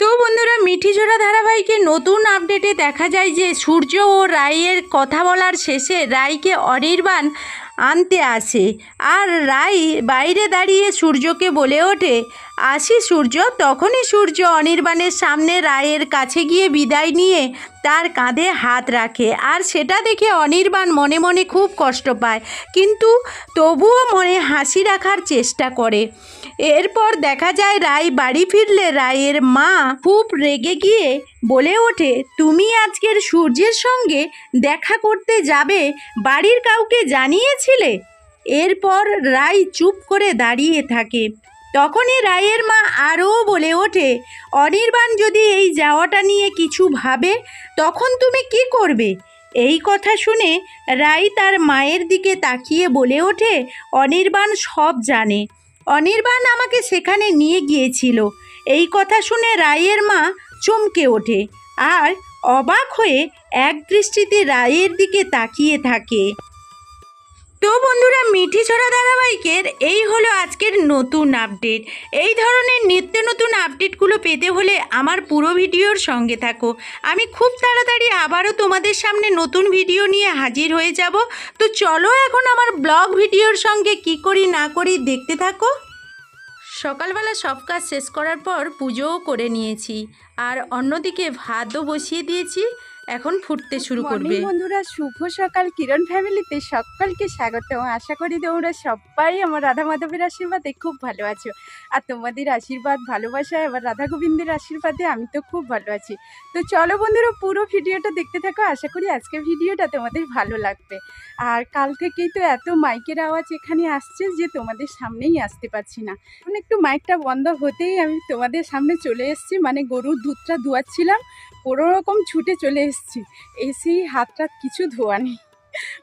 তো বন্ধুরা মিঠিঝোড়া ধারাবাহিকে নতুন আপডেটে দেখা যায় যে সূর্য ও রায়ের কথা বলার শেষে রায়কে অনির্বাণ আনতে আসে। আর রাই বাইরে দাঁড়িয়ে সূর্যকে বলে ওঠে, আসি সূর্য, তখনই সূর্য অনির্বাণের সামনে রায়ের কাছে গিয়ে বিদায় নিয়ে তার কাঁধে হাত রাখে। আর সেটা দেখে অনির্বাণ মনে মনে খুব কষ্ট পায়, কিন্তু তবুও মনে হাসি রাখার চেষ্টা করে। এরপর দেখা যায় রায় বাড়ি ফিরলে রায়ের মা খুব রেগে গিয়ে বলে ওঠে, তুমি আজকের সূর্যের সঙ্গে দেখা করতে যাবে, বাড়ির কাউকে জানিয়েছিলে এরপর রায় চুপ করে দাঁড়িয়ে থাকে। তখনই রায়ের মা আরও বলে ওঠে, অনির্বাণ যদি এই যাওয়াটা নিয়ে কিছু ভাবে, তখন তুমি কি করবে? এই কথা শুনে রাই তার মায়ের দিকে তাকিয়ে বলে ওঠে, অনির্বাণ সব জানে। অনির্বাণ আমাকে সেখানে নিয়ে গিয়েছিল। এই কথা শুনে রায়ের মা চমকে ওঠে আর অবাক হয়ে এক দৃষ্টিতে রায়ের দিকে তাকিয়ে থাকে। মিঠি ছড়া ধারাবাহিকের এই হলো আজকের নতুন আপডেট। এই ধরনের নিত্য নতুন আপডেটগুলো পেতে হলে আমার পুরো ভিডিওর সঙ্গে থাকো। আমি খুব তাড়াতাড়ি আবারও তোমাদের সামনে নতুন ভিডিও নিয়ে হাজির হয়ে যাব। তো চলো এখন আমার ব্লগ ভিডিওর সঙ্গে কি করি না করি দেখতে থাকো। সকালবেলা সব কাজ শেষ করার পর পুজোও করে নিয়েছি। আর অন্যদিকে ভাতও বসিয়ে দিয়েছি। এখন ফুটতে শুরু করবে। বন্ধুরা শুভ সকাল। কিরণ ফ্যামিলিতে সকলকে স্বাগত আশা করি তোমরা সবাই আমার রাধা মাধবের আশীর্বাদে খুব ভালো আছো। আর তোমাদের আশীর্বাদ ভালোবাসায় আবার রাধা গোবিন্দের আশীর্বাদে আমি তো খুব ভালো আছি। তো চলো বন্ধুরা পুরো ভিডিওটা দেখতে থাকো। আশা করি আজকে ভিডিওটা তোমাদের ভালো লাগবে। আর কাল থেকেই তো এত মাইকের আওয়াজ এখানে আসছে যে তোমাদের সামনেই আসতে পারছি না। এখন একটু মাইকটা বন্ধ হতেই আমি তোমাদের সামনে চলে এসেছি। মানে গরুর দুধটা ধোয়াচ্ছিলাম। কোনো রকম ছুটে চলে এসেছি। এসেই হাতটা কিছু ধোয়া নেই।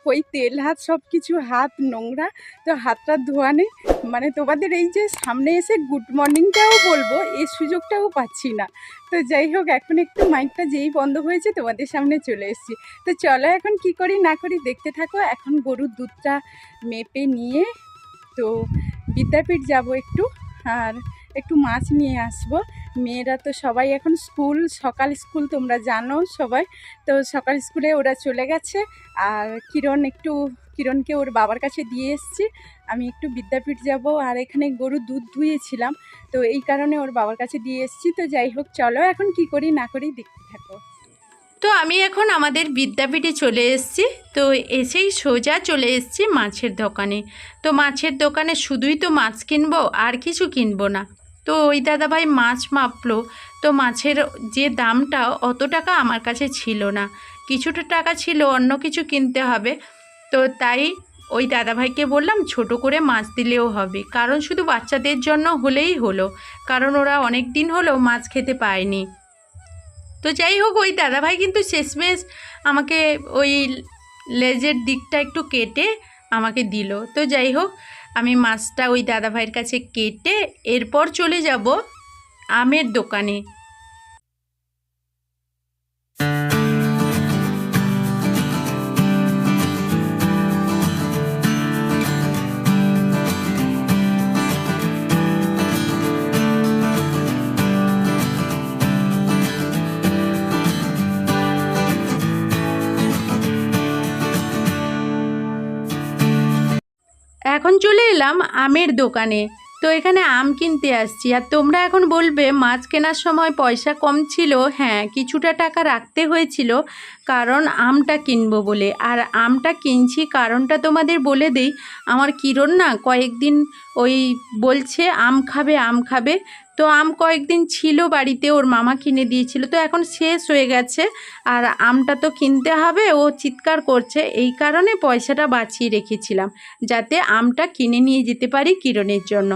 ওই তেল হাত সব কিছু হাত, নোংরা, তো হাতটা ধোয়া নেই। মানে তোমাদের এই যে সামনে এসে গুড মর্নিংটাও বলব, এই সুযোগটাও পাচ্ছি না। তো যাই হোক, এখন একটু মাইকটা যেই বন্ধ হয়েছে তোমাদের সামনে চলে এসেছি। তো চলো এখন কি করি না করি দেখতে থাকো। এখন গরুর দুধটা মেপে নিয়ে তো বিদ্যাপীঠ যাব একটু, আর একটু মাছ নিয়ে আসব। মেয়েরা তো সবাই এখন স্কুল, সকাল স্কুল তোমরা জানো সবাই। তো সকাল স্কুলে ওরা চলে গেছে। আর কিরণ একটু, কিরণকে ওর বাবার কাছে দিয়ে এসছি। আমি একটু বিদ্যাপীঠ যাব আর এখানে গরু দুধ ধুয়েছিলাম। তো এই কারণে ওর বাবার কাছে দিয়ে এসছি। তো যাই হোক, চলো এখন কি করি না করি দেখতে থাকো। তো আমি এখন আমাদের বিদ্যাপীঠে চলে এসেছি। তো এসেই সোজা চলে এসেছি মাছের দোকানে। তো মাছের দোকানে শুধুই তো মাছ কিনবো, আর কিছু কিনবো না। তো ওই দাদাভাই মাছ মাপলো। তো মাছের যে দামটা অত টাকা আমার কাছে ছিল না। কিছুটা টাকা ছিল, অন্য কিছু কিনতে হবে। তো তাই ওই দাদাভাইকে বললাম, ছোট করে মাছ দিলেও হবে। কারণ শুধু বাচ্চাদের জন্য হলেই হলো। কারণ ওরা অনেক দিন হলো মাছ খেতে পায়নি। তো যাই হোক, ওই দাদাভাই কিন্তু শেষমেশ আমাকে ওই লেজের দিকটা একটু কেটে আমাকে দিল। তো যাই হোক আমি মাছটা ওই দাদা ভাইয়ের কাছে কেটে এরপর চলে যাব আমের দোকানে। এখন চলে এলাম আমের দোকানে। তো এখানে আম কিনতে আসছি। আর তোমরা এখন বলবে, মাছ কেনার সময় পয়সা কম ছিল। হ্যাঁ কিছুটা টাকা রাখতে হয়েছিল, কারণ আমটা কিনবো বলে। আর আমটা কিনছি কারণটা তোমাদের বলে দেই, আমার কিরণ না কয়েকদিন ওই বলছে, আম খাবে আম খাবে। তো আম কয়েকদিন ছিল বাড়িতে, ওর মামা কিনে দিয়েছিল। তো এখন শেষ হয়ে গেছে, আর আমটা তো কিনতে হবে, ও চিৎকার করছে। এই কারণে পয়সাটা বাঁচিয়ে রেখেছিলাম, যাতে আমটা কিনে নিয়ে যেতে পারি কিরণের জন্য।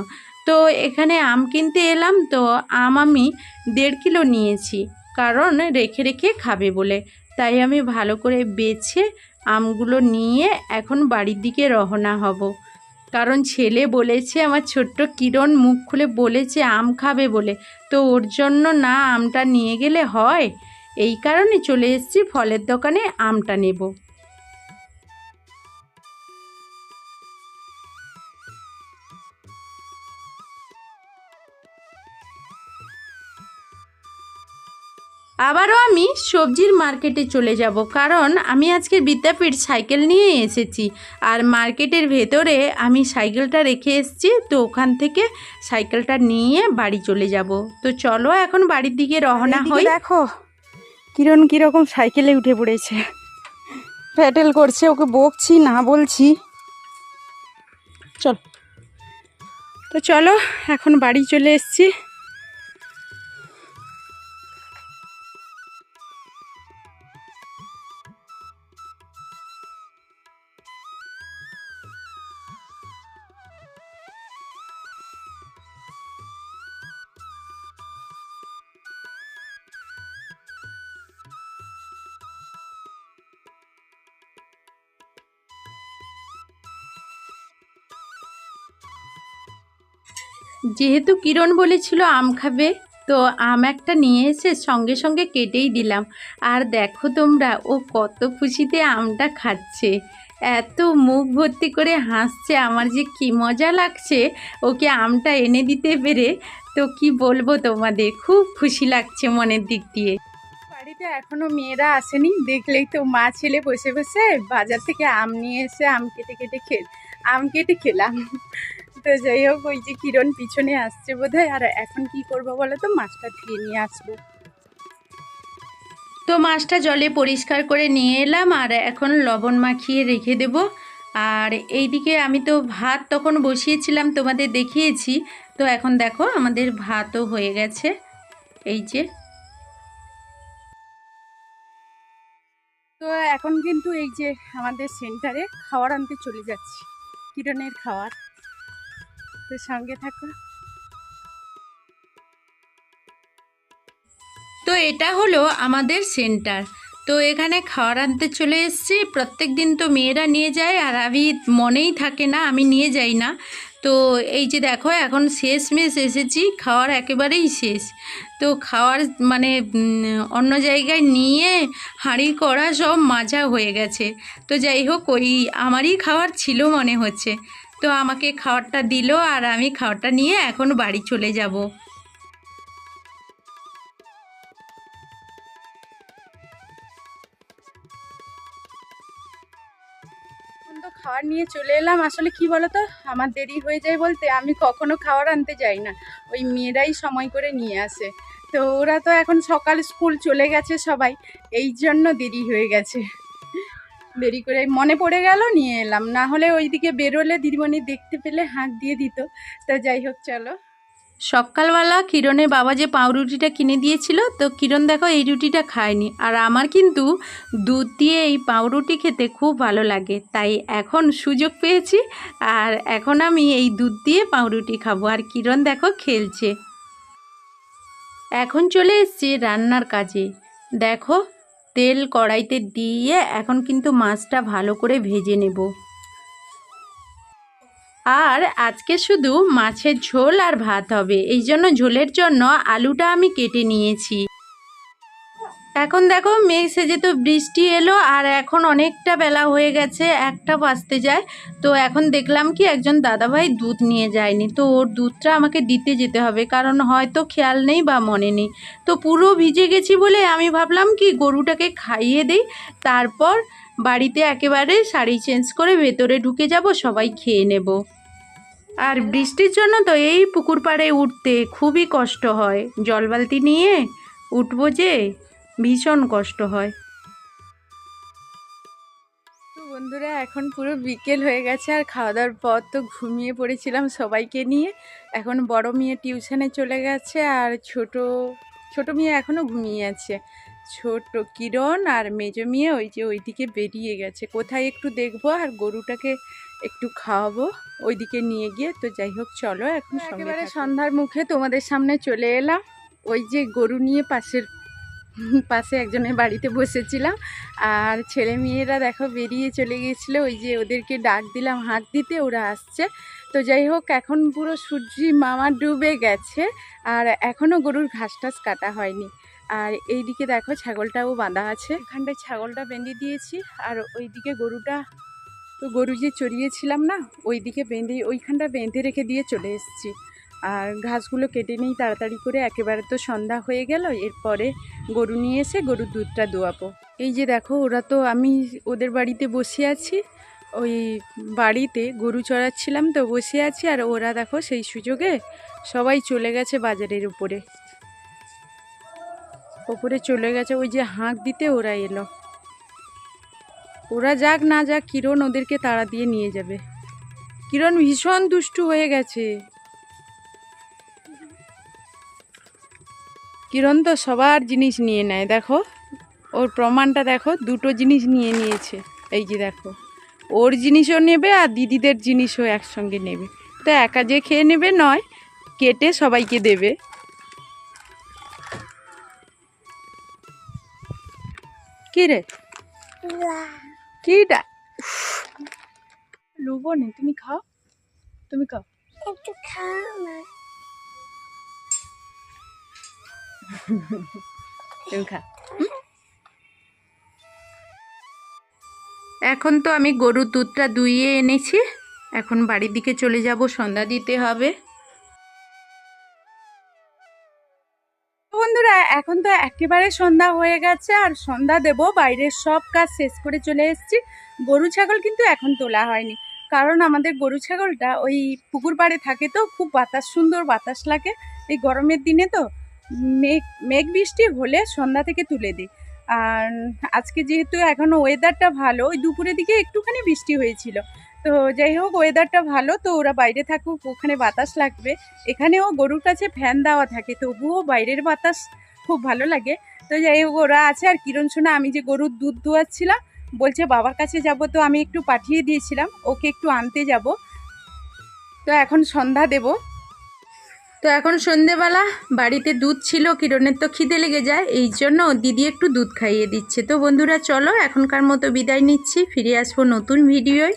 তো এখানে আম কিনতে এলাম, তো আম আমি দেড় কিলো নিয়েছি, কারণ রেখে রেখে খাবে বলে। তাই আমি ভালো করে বেছে আমগুলো নিয়ে এখন বাড়ির দিকে রওনা হব। কারণ ছেলে বলেছে, আমার ছোট্ট কিরণ মুখ খুলে বলেছে, আম খাবে বলে। তো ওর জন্য না আমটা নিয়ে গেলে হয়? এই কারণে চলে এসেছি, ফলের দোকানে আমটা নেব। আবারও আমি সবজির মার্কেটে চলে যাব কারণ আমি আজকে বিদ্যাপীঠ সাইকেল নিয়ে এসেছি। আর মার্কেটের ভেতরে আমি সাইকেলটা রেখে এসেছি তো ওখান থেকে সাইকেলটা নিয়ে বাড়ি চলে যাব। তো চলো এখন বাড়ির দিকে রওনা এইদিকে হই। দেখো কিরণ কীরকম সাইকেলে উঠে পড়েছে। প্যাটেল করছে ওকে বকছি না বলছি। চল। তো চলো এখন বাড়ি চলে এসছি। যেহেতু কিরণ বলেছিল আম খাবে, তো আম একটা নিয়ে এসে সঙ্গে সঙ্গে কেটেই দিলাম। আর দেখো তোমরা, ও কত খুশিতে আমটা খাচ্ছে। এত মুখ ভর্তি করে হাসছে, আমার যে কি মজা লাগছে, ওকে আমটা এনে দিতে পেরে। তো কি বলব তোমাদের, খুব খুশি লাগছে মনের দিক দিয়ে। বাড়িতে এখনও মেয়েরা আসেনি, দেখলেই তো মা ছেলে বসে বসে বাজার থেকে আম নিয়ে এসে আম কেটে কেটে খে আম কেটে খেলাম। তো যাই হোক ওই যে কিরণ পিছনে আসছে বোধহয়। আর এখন কি করব বলো তো? মাছটা ধুয়ে নিয়ে আসব। তো মাছটা জলে পরিষ্কার করে নিয়ে এলাম আর এখন লবণ মাখিয়ে রেখে দেব। আর এইদিকে আমি তো ভাত তখন বসিয়েছিলাম তোমাদের দেখিয়েছি। তো এখন দেখো আমাদের ভাতও হয়ে গেছে। এই যে। তো এখন কিন্তু এই যে আমাদের সেন্টারে খাবার আনতে চলে যাচ্ছি। কিরণের খাবার তো সঙ্গে থাকো তো এটা হলো আমাদের সেন্টার। তো এখানে খাওয়ার আনতে চলে এসেছি। প্রত্যেক দিন তো মেয়েরা নিয়ে যায় আর আমি মনেই থাকে না, আমি নিয়ে যাই না। তো এই যে দেখো, এখন শেষ মেশ এসেছি, খাওয়ার একেবারেই শেষ। তো খাওয়ার মানে অন্য জায়গায় নিয়ে হাঁড়ি করা সব মাজা হয়ে গেছে। তো যাই হোক, ওই আমারই খাওয়ার ছিল মনে হচ্ছে। তো আমাকে খাবারটা দিল আর আমি খাবারটা নিয়ে এখন বাড়ি চলে যাব। তো খাবার নিয়ে চলে এলাম। আসলে কি বলতো? আমার দেরি হয়ে যায় বলতে আমি কখনো খাবার আনতে যাই না। ওই মেয়েরাই সময় করে নিয়ে আসে। তো ওরা তো এখন সকাল স্কুল চলে গেছে সবাই। এই জন্য দেরি হয়ে গেছে। দেরি করে মনে পড়ে গেল, নিয়ে এলাম। না হলে ওইদিকে বেরোলে দিদিমণি দেখতে পেলে হাঁক দিয়ে দিত। তা যাই হোক, চলো। সকালবেলা কিরণের বাবা যে পাউরুটিটা কিনে দিয়েছিল, তো কিরণ দেখো এই রুটিটা খায়নি। আর আমার কিন্তু দুধ দিয়ে এই পাউরুটি খেতে খুব ভালো লাগে। তাই এখন সুযোগ পেয়েছি, আর এখন আমি এই দুধ দিয়ে পাউরুটি খাব। আর কিরণ দেখো খেলছে। এখন চলে এসছি রান্নার কাজে। দেখো তেল কড়াইতে দিয়ে এখন কিন্তু মাছটা ভালো করে ভেজে নেব। আর আজকে শুধু মাছের ঝোল আর ভাত হবে, এই জন্য ঝোলের জন্য আলুটা আমি কেটে নিয়েছি। এখন দেখো মেঘ সেজে তো বৃষ্টি এলো আর এখন অনেকটা বেলা হয়ে গেছে, একটা বাঁচতে যায়। তো এখন দেখলাম কি একজন দাদাভাই দুধ নিয়ে যায়নি। তো ওর দুধটা আমাকে দিতে যেতে হবে, কারণ হয়তো খেয়াল নেই বা মনে নেই। তো পুরো ভিজে গেছি বলে আমি ভাবলাম কি গরুটাকে খাইয়ে দিই, তারপর বাড়িতে একেবারে শাড়ি চেঞ্জ করে ভেতরে ঢুকে যাব, সবাই খেয়ে নেব। আর বৃষ্টির জন্য তো এই পুকুর পাড়ে উঠতে খুবই কষ্ট হয়। জল বালতি নিয়ে উঠবো যে ভীষণ কষ্ট হয়। তো বন্ধুরা এখন পুরো বিকেল হয়ে গেছে আর খাওয়া দাওয়ার পর তো ঘুমিয়ে পড়েছিলাম সবাইকে নিয়ে। এখন বড় মেয়ে টিউশনে চলে গেছে আর ছোট ছোট মেয়ে এখনও ঘুমিয়ে আছে। ছোট কিরণ আর মেজো মেয়ে ওই যে ওইদিকে বেরিয়ে গেছে। কোথায় একটু দেখব আর গরুটাকে একটু খাওয়াবো ওইদিকে নিয়ে গিয়ে। তো যাই হোক চলো এখন একেবারে সন্ধ্যার মুখে তোমাদের সামনে চলে এলাম। ওই যে গরু নিয়ে পাশের পাশে একজনের বাড়িতে বসেছিলাম আর ছেলে মেয়েরা দেখো বেরিয়ে চলে গিয়েছিল ওই যে ওদেরকে ডাক দিলাম হাঁক দিতে ওরা আসছে। তো যাই হোক, এখন পুরো সূর্যি মামা ডুবে গেছে আর এখনও গরুর ঘাস টাস কাটা হয়নি। আর এই দিকে দেখো ছাগলটাও বাঁধা আছে। এখানটায় ছাগলটা বেঁধে দিয়েছি আর ওই দিকে গরুটা, তো গরু যে চড়িয়েছিলাম না ওই দিকে বেঁধে, ওইখানটা বেঁধে রেখে দিয়ে চলে এসেছি। আর ঘাসগুলো কেটে নিই তাড়াতাড়ি করে একেবারে তো সন্ধ্যা হয়ে গেল, এরপরে গরু নিয়ে এসে গরুর দুধটা দোয়াবো। এই যে দেখো, ওরা তো আমি ওদের বাড়িতে বসে আছি, ওই বাড়িতে গরু চড়াচ্ছিলাম তো বসে আছি, আর ওরা দেখো সেই সুযোগে সবাই চলে গেছে বাজারের উপরে। ওপরে চলে গেছে, ওই যে হাঁক দিতে ওরা এলো। ওরা যাক না যাক, কিরণ ওদেরকে তাড়া দিয়ে নিয়ে যাবে। কিরণ ভীষণ দুষ্টু হয়ে গেছে। কিরণ তো সবার জিনিস নিয়ে নেয়, দেখো। ওর প্রমাণটা দেখো, দুটো জিনিস নিয়ে নিয়েছে। এই যে দেখো, ওর জিনিসও নেবে আর দিদিদের জিনিসও একসঙ্গে নেবে। তো একা যে খেয়ে নেবে নয়, কেটে সবাইকে দেবে। কি রে? কিটা লুবো নে, তুমি খাও। তুমি খাও। খাও না। এখন তো আমি গরুর দুধটা দুইয়ে এনেছি। এখন বাড়ির দিকে চলে যাব, সন্ধ্যা দিতে হবে। বন্ধুরা, এখন তো একেবারে সন্ধ্যা হয়ে গেছে, আর সন্ধ্যা দেব, বাইরের সব কাজ শেষ করে চলে এসেছি। গরু ছাগল কিন্তু এখন তোলা হয়নি, কারণ আমাদের গরু ছাগলটা ওই পুকুর পাড়ে থাকে তো, খুব বাতাস, সুন্দর বাতাস লাগে। এই গরমের দিনে তো মেঘ মেঘ বৃষ্টি হলে সন্ধ্যা থেকে তুলে দিই। আর আজকে যেহেতু এখনও ওয়েদারটা ভালো, ওই দুপুরের দিকে একটুখানি বৃষ্টি হয়েছিল। তো যাই হোক ওয়েদারটা ভালো, তো ওরা বাইরে থাকুক, ওখানে বাতাস লাগবে। এখানেও গরুর কাছে ফ্যান দেওয়া থাকে, তবুও বাইরের বাতাস খুব ভালো লাগে। তো যাই হোক, ওরা আছে আর কিরণ সোনা আমি যে গরুর দুধ দোয়াচ্ছিলাম বলছে বাবার কাছে যাব তো আমি একটু পাঠিয়ে দিয়েছিলাম, ওকে একটু আনতে যাব। তো এখন সন্ধ্যা দেব। তো এখন সন্ধেবেলা, বাড়িতে দুধ ছিল, কিরণের তো খিদে লেগে যায়, এই জন্য দিদি একটু দুধ খাইয়ে দিচ্ছে। তো বন্ধুরা, চলো এখনকার মতো বিদায় নিচ্ছি, ফিরে আসব নতুন ভিডিওয়।